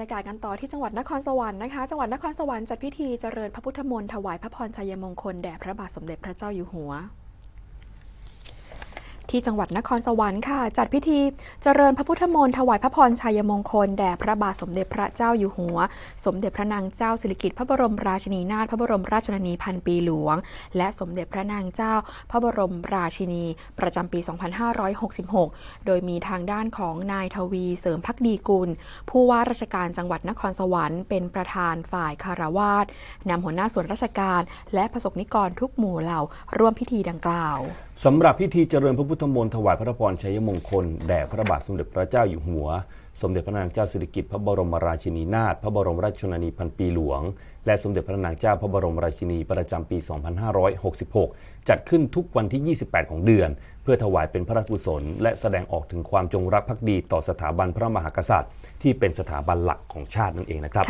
ยากาศกันต่อที่จังหวัดนครสวรรค์นะคะ จังหวัดนครสวรรค์จัดพิธีเจริญพระพุทธมนต์ถวายพระพรชัยมงคลแด่พระบาทสมเด็จพระเจ้าอยู่หัว ที่จังหวัดนครสวรรค์ค่ะ จัดพิธีเจริญพระพุทธมนต์ถวายพระพรชัยมงคลแด่พระบาทสมเด็จพระเจ้าอยู่หัว สมเด็จพระนางเจ้าสิริกิติ์พระบรมราชินีนาถพระบรมราชชนนีพันปีหลวง และสมเด็จพระนางเจ้า พระบรมราชินี ประจำปี 2566 โดยมีทางด้านของนายทวีเสริมพักดีกุล ผู้ว่าราชการจังหวัดนครสวรรค์เป็นประธานฝ่ายคารวาสนำหัวหน้าส่วนราชการ และประสบนิกรทุกหมู่เหล่าร่วมพิธีดังกล่าวสำหรับพิธีเจริญพระพุทธมนต์ถวายพระพรชัยมงคลแด่พระบาทสมเด็จพระเจ้าอยู่หัว สมเด็จพระนางเจ้าสิริกิติ์พระบรมราชินีนาถพระบรมราชชนนีพันปีหลวง และสมเด็จพระนางเจ้าพระบรมราชินีประจำปี 2566 จัดขึ้นทุกวันที่ 28 ของเดือน เพื่อถวายเป็นพระราชกุศล และแสดงออกถึงความจงรักภักดีต่อสถาบันพระมหากษัตริย์ ที่เป็นสถาบันหลักของชาตินั่นเองนะครับ